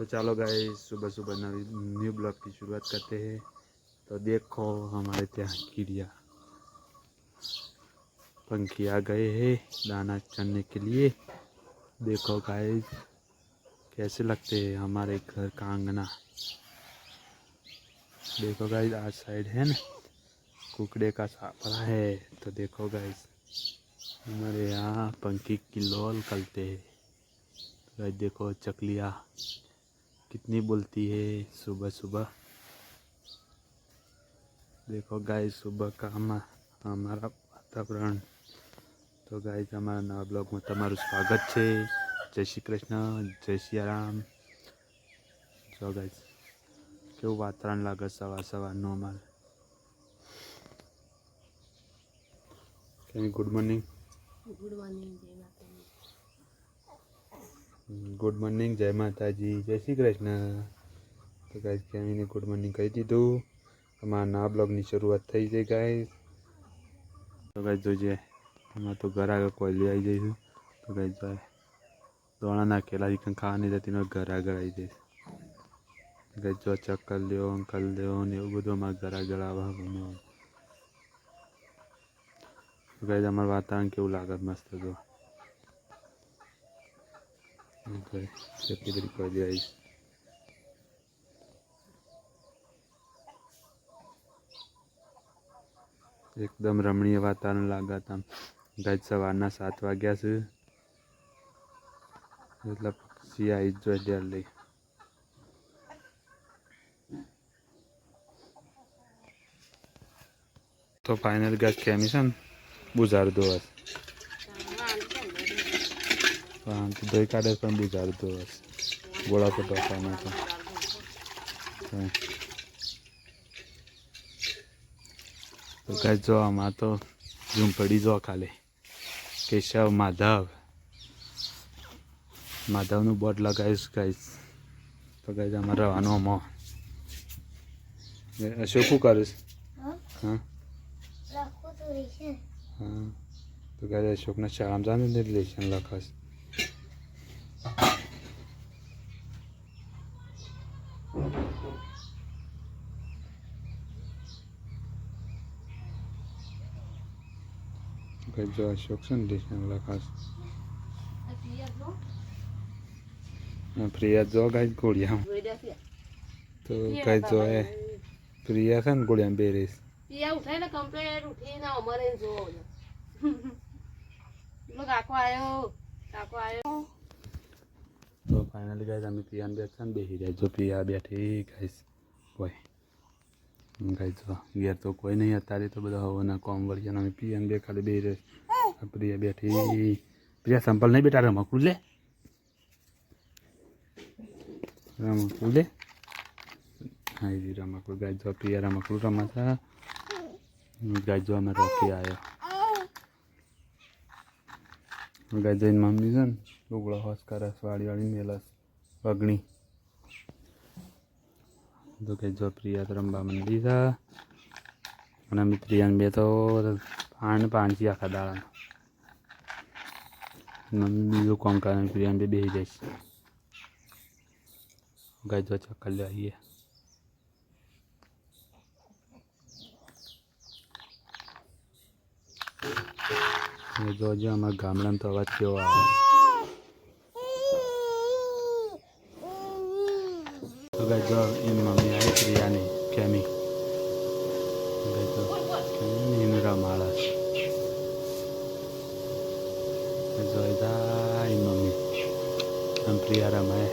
तो चलो गए सुबह सुबह नवी न्यू ब्लॉग की शुरुआत करते हैं। तो देखो हमारे ત્યાં चिड़िया पंखी आ गए हैं दाना चढ़ने के लिए। देखो गाइस कैसे लगते हैं हमारे घर का आंगना। देखो गाइस आज साइड है ना, कुकड़े का सापड़ा है। तो देखो गाइस हमारे यहाँ पंखी किलोल करते हैं। तो देखो चकलिया। कितनी बोलती है सुबह सुबह देखो गाइस सुबह का हमा- हमारा વાતાવરણ તો ગાઈઝ અમારા નવા બ્લોગમાં તમારું સ્વાગત છે જય શ્રી કૃષ્ણ જય સિયારામ જો ગાઈઝ કેવું વાતાવરણ લાગે સવાર સવારનું અમારે કેમ ગુડ મોર્નિંગ ગુડ મોર્નિંગ જય માતાજી good morning, જય માતાજી, જય શ્રી કૃષ્ણ. તો ગાઈઝ કેમીને ગુડ મોર્નિંગ કહી દીધું. અમારા ના બ્લોગની શરૂઆત થઈ ગઈ ગાઈઝ તો ગાઈઝ જોજે, એમાં તો ઘર આગળ કોઈ લઈ આવી જઈશું. તો ગાઈઝ જાય દોણાના નાખેલા કંઈ ખાવાની જતી ને ઘર આગળ આવી જઈશ. ગાઈઝ જો ચક્કર લ્યો અંકલ લ્યો, ને એવું બધું અમારા ઘર આગળ આવવા ગમે ગાઈઝ અમારું વાતાવરણ કેવું લાગે? મસ્ત જો. Okay, બધી કોઈ આવીશ એકદમ રમણીય વાતાવરણ લાગતા ગાય સવારના સાત વાગ્યા છે એટલે પક્ષી આવી જ જોઈએ જલ્દી તો ફાઇનલ છે ને બુઝાર દોસ આમ તો દોઈ કાઢે પણ તો ગોળા પટો ખાવાનો તો. ગાય જો આમાં તો ઝૂંપડી જો ખાલી. કેશવ માધવ. માધવનું બોટ લગાવીશ ગાઈશ તો ગાઈશ અમારે રહેવાનું આમાં એ અશોક શું કરીશ હા? હા? તો ગાય અશોકના શાળામાં જાને લેશન લખાશ. ગાય જો અશોક છે ને લેશન લખાશ પ્રિયા જો ગાય ગોળિયા તો ગાય જો એ પ્રિયા છે ને ગોળિયા બેરીશ પિયા ઉઠાય ને કમ્પ્લેટ ઉઠીને અમારે જોવો પેલો કાકો આવ્યો કાકો આવ્યો તો ફાઇનલી ગાઈસ અમે પિયાન બેઠા ને બેસી જાય જો પિયા બેઠી ગાઈસ કોઈ ગાઈસ તો ઘેર તો કોઈ નહીં અત્યારે તો બધા હવાના કોમ વળી અમે પિયાન બે ખાલી બે રે. પ્રિયા બેઠી. પ્રિયા સંપલ નહીં બેટા, રમકડું લે. રમકડું લે. હા જી, રમકડું. ગાય જો, પ્રિયા રમકડું રમાતા ગાય જો, અમે રોકી આવ્યો ગાય જઈને મમ્મી છે ને, લુગડો હોસ કરે, વાળી વાળી મેલસ અગ્નિ તો કે જો પ્રિયા રમવા મંડી છે અને અમે પ્રિયાને બે તો પાણ પાણથી આખા દાડા મમ્મી બીજું કામ કરે પ્રિયાને બે બેસી જઈશ. ગાય જો ચક્કર લે આવીએ. જોજો અમારા ગામડામાં તો અવાજ કેવો આવે તો ગાય જો એની મમ્મી આવી પ્રિયાની કેમી ગાય જો કેમી એનું મમ્મી આમ પ્રિયા રમાય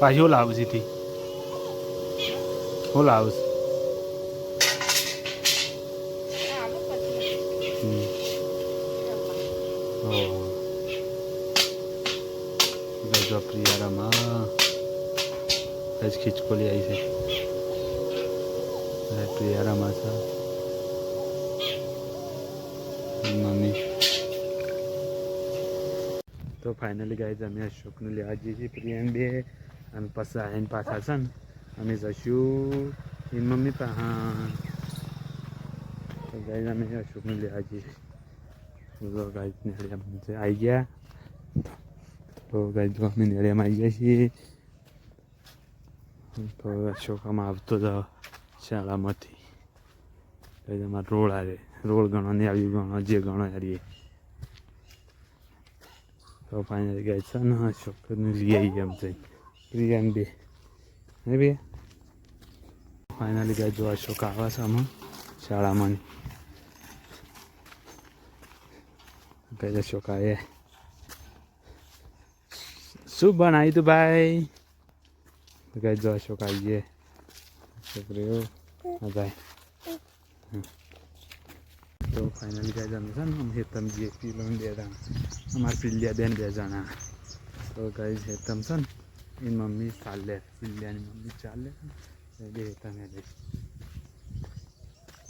પાછી હું લાવું સીધી હું લાવું હમ Oh. ગજો આજ ખીચકોલી આવી છે પ્રિયારામાં માસા મમ્મી તો ફાઇનલી ગાઈઝ અમે અશોકને લેવા જઈએ છીએ પ્રિયાન બે અને પછી આવીને પાછા છે ને અમે જશું એ મમ્મી હા તો ગાઈઝ અમે અશોકને લેવા જઈએ તો ગાઈઝ નેળિયામાં આવી ગયા તો ગાઈઝ અમે નેડિયામાં આવી ગયા છીએ તો અશોકામાં આવતો જ શાળામાંથી તમારે રોડ આવે રોડ ગણો ને આવ્યું ગણો જે ગણો હારીએ તો ફાઇનલ ગયા છે ને અશોકને લઈ આવીએ એમ થઈ પ્રિયાન બે હે બે ફાઇનલી ગયા જો અશોક આવા છે આમાં શાળામાં કઈ અશોક આવે શું બનાવ્યું તું ભાઈ તો કઈ જો અશોક આવીએ. છોકરીઓ ભાઈ. હમ. તો ફાઇનલી ગયા જવાનું છે ને આમ હેતમ જે પીલો ને બે જણા. અમારા પિલ્લિયા બેન બે જણા. તો કઈ હેતમ છે ને, એની મમ્મી ચાલે પિલ્લિયાની મમ્મી ચાલે. બે હેતમ એ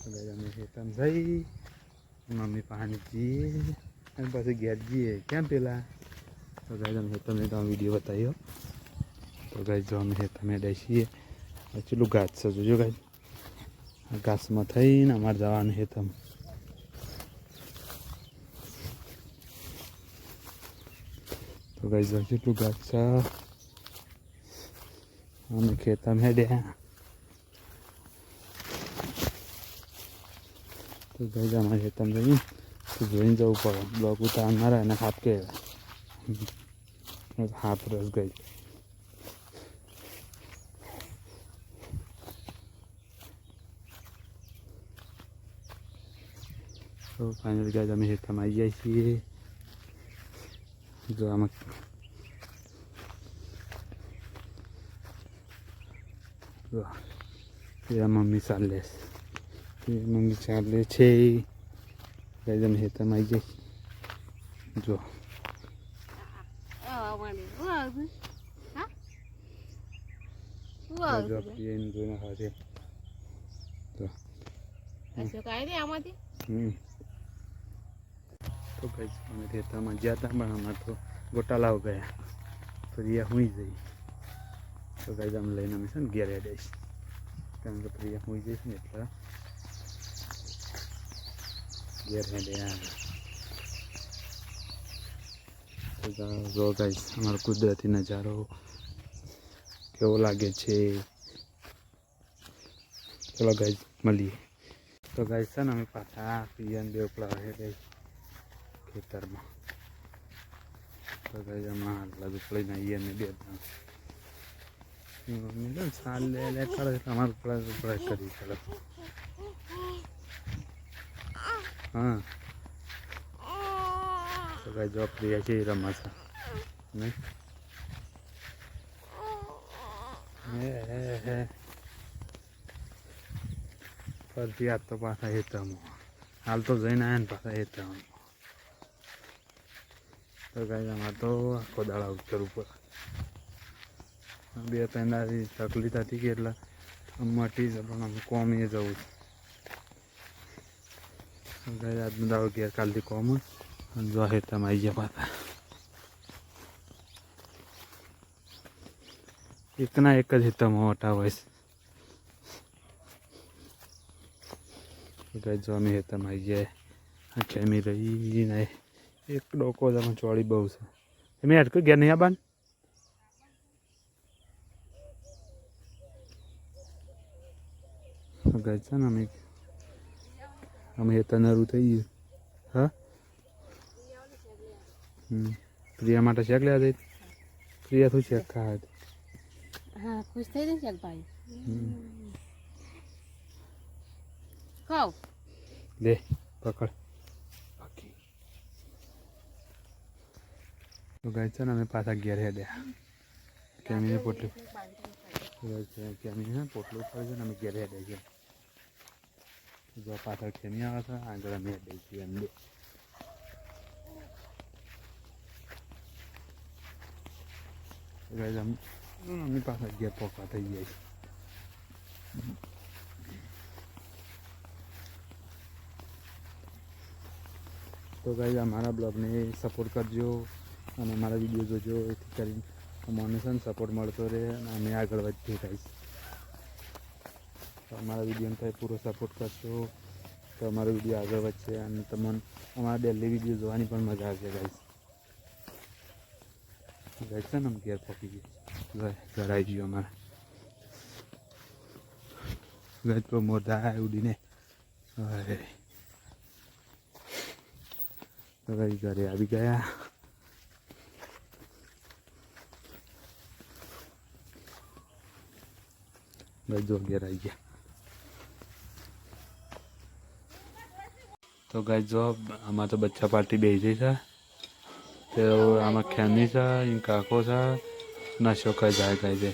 તો કઈ અમે હેતમ જઈ મમ્મી પાણી જઈએ, અને પછી ઘેર જઈએ. ક્યાં પેલા? તો કઈ અમે હેતમને તો વીડિયો બતાવ્યો. તો કઈ જો અમે હેતમે બેસીએ પેલું ઘાસ છે જોજો આ ઘાસમાં થઈને અમારે જવાનું હેતમ તો કઈ જો કેટલું ઘાસ છે અમે ખેતમ હેડ્યા તો ગઈ અમારે ખેતમ જઈને તો જોઈને જવું પડે બ્લોક ઉતારનારા એને હાથ કે હાથ રસ ગઈ તો ફાઇનલ ગાય અમે હેતમ આવી જાય છીએ જો આમાં પેલા મમ્મી ચાલે છે મમ્મી ચાલે છે ગાય અમે હેતમ આવી જાય જો આવા માંડી હું આવતું હા હું જો આવતું એને જોઈને હાથે અશોક આવી રે આમાંથી હમ તો કઈ અમે ખેતરમાં ગયા હતા પણ અમારે તો ગોટાલાઓ ગયા. તો રિયા જઈ. તો કઈ અમે લઈને અમે છે ને ઘેરે જઈશ કારણ કે પ્રિયા હુઈ જઈશ ને એટલે ઘેર તો જો ગાઈશ અમારો કુદરતી નજારો કેવો લાગે છે? ચલો ગાઈસ, મળીએ. તો ગાઈસ છે ને અમે પાછા પિયન બે ઉપડા હેડે ખેતરમાં. તો ગાઈસ આમાં આટલા ઉપડીને આવીએ અમે બે જણ મમ્મી તો સાલ લે લે કરે એટલે અમારે ઉપડા કરી પડે હા. તો ગાઈસ જો પ્રિયા છે એ નહીં હાલ તો જઈને આવ્યા ને પાછા હેતમાં તો કાંઈ આમાં તો આખો દાડા ઉતરવું ઉપર. બે ત્રણ તકલીફ હતી કે એટલે મટી છે પણ અમે કોમીએ જવું છે. ગઈ આજનો દાડો કાલથી કોમ અને જાહેર તમે આવી ગયા પાછા. એકના એક જ હેતમાં મોટા હોય છે. જો અમે હેતમાં આવી ગયા. ખેમી રહી ને એક ડોકો તમે ચોળી બહુ છે. તમે અટકો ગયા નહીં આબાન ગઈ છે ને અમે અમે એ તનારું થઈ ગયું. હા? હમ. પ્રિયા માટે શેક લેવા જઈ. પ્રિયા શું શેક ખા હા ખુશ થઈ જશે ભાઈ. ખાવ. લે પકડ. તો ગાય છે ને અમે પાછા ઘેર હેડ્યા કેમીને પોટલું? કેમી ને પોટલું પડે છે ને અમે ઘેર હેડે છે જો પાછળ કેમી આવે છે, આગળ અમે હેડે છીએ એમ બે. ગાય અમે પાછા ઘેર પોકા થઈ જાય છે તો ગાઈઝ અમારા બ્લોગને સપોર્ટ કરજો. અને અમારા વીડિયો જોજો, એથી કરીને મને છે સપોર્ટ મળતો રહે અને અમે આગળ વધતી તો અમારા વિડીયોને થાય પૂરો સપોર્ટ કરશો, તો અમારો વીડિયો આગળ વધશે અને તમને અમારા ડેલી વીડિયો જોવાની પણ મજા આવશે ગાઈઝ ગાઈઝ છે ને અમે ઘેર પહોંચી ગયો ઘર આવી ગયું અમારે. ગજ પર મોરધા ઉડીને. હવે ઘરે આવી ગયા. ગજો ઘેર આવી ગયા. તો ગાય જો આમાં તો બચ્ચા પાર્ટી બેસી છે. તો આમાં ખેમી છે ઈ કાકો છે નશો કઈ જાય કઈ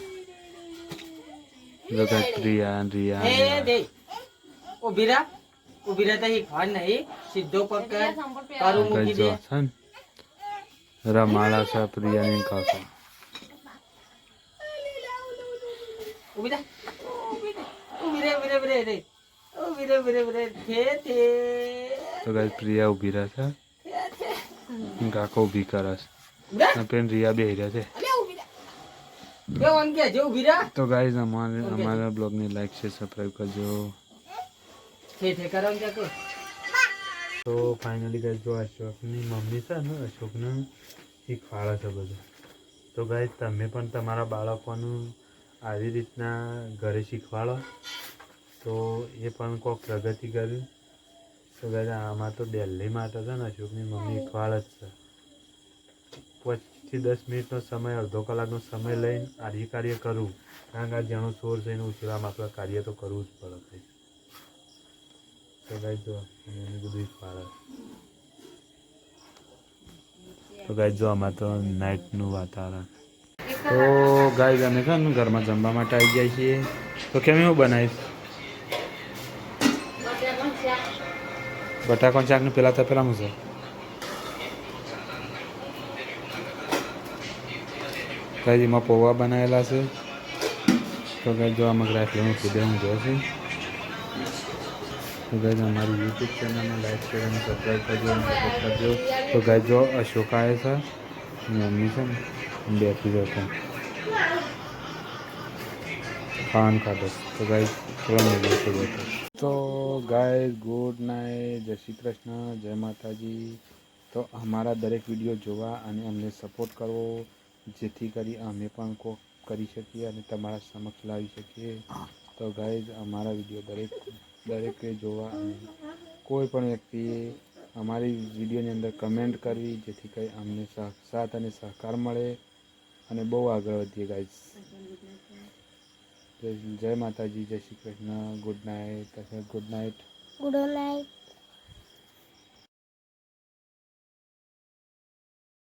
જો ગાય પ્રિયા રિયા દે ઊભી રહા ઊભી રહા તો હિખવાડ નહીં સીધો પકડ તારું મૂકી દે. રમાળા છે પ્રિયા ને કાકો. ઊભી તો ગાય પ્રિયા ઊભી રહે છે. કાકો ઊભી કરે છે. ઊભી પેન રિયા બે રહ્યા છે. કે ઓન કે જે ઊભી રહા તો ગાઈઝ અમારે અમારા બ્લોગને લાઈક છે સબસ્ક્રાઇબ કરજો. તો ફાઇનલી ગાઈઝ જો અશોકની મમ્મી છે ને અશોકને શીખવાડે છે બધું. તો ગાઈઝ તમે પણ તમારા બાળકોનું આવી રીતના ઘરે શીખવાડો. તો એ પણ કોઈક પ્રગતિ કરી. તો ગાઈઝ આમાં તો દિલ્હીમાં હતા છે ને અશોકની મમ્મી એકવાર જ છે. પાંચથી દસ મિનિટનો સમય અડધો કલાકનો સમય લઈને આર્ય કાર્ય કરવું કારણ કે આ જેનો છે એનું ઉછેરવામાં આપણે કાર્ય તો કરવું જ પડે તો ગાય જો એને બધું ફાળે તો ગાઈ જો આમાં તો નાઇટનું વાતાવરણ. તો ગાય અમે છે ને ઘરમાં જમવા માટે આવી જાય છીએ. તો કેમ એવું બનાવીશ બટાકાનું શાક પહેલાં તો પેલા છે. કાંઈ એમાં પૌવા બનાવેલા છે. તો ગાય જો આમાં ગ્રાફી હું દે, હું છું. તો ગાય અમારી યુટ્યુબ ચેનલને લાઈક શેર અને સબસ્ક્રાઈબ કરજો અને સપોર્ટ કરજો. તો ગાય જો અશોક આવે છે મમ્મી છે ને બેઠી જતા ખાવાનું ખાતો તો ગાય થોડા મેળવી બેઠો તો ગાય ગુડ નાઇટ જય શ્રી કૃષ્ણ. જય માતાજી. તો અમારા દરેક વીડિયો જોવા અને અમને સપોર્ટ કરવો જેથી કરી અમે પણ કોક કરી શકીએ અને તમારા સમક્ષ લાવી શકીએ. તો ગાઈઝ અમારા વીડિયો દરેક, દરેકે જોવા અને કોઈ પણ વ્યક્તિએ અમારી વિડીયોની અંદર કમેન્ટ કરવી, જેથી કરી અમને સાથ અને સહકાર મળે અને બહુ આગળ વધીએ ગાઈઝ જય માતાજી જય Shri Krishna. Good night good night good night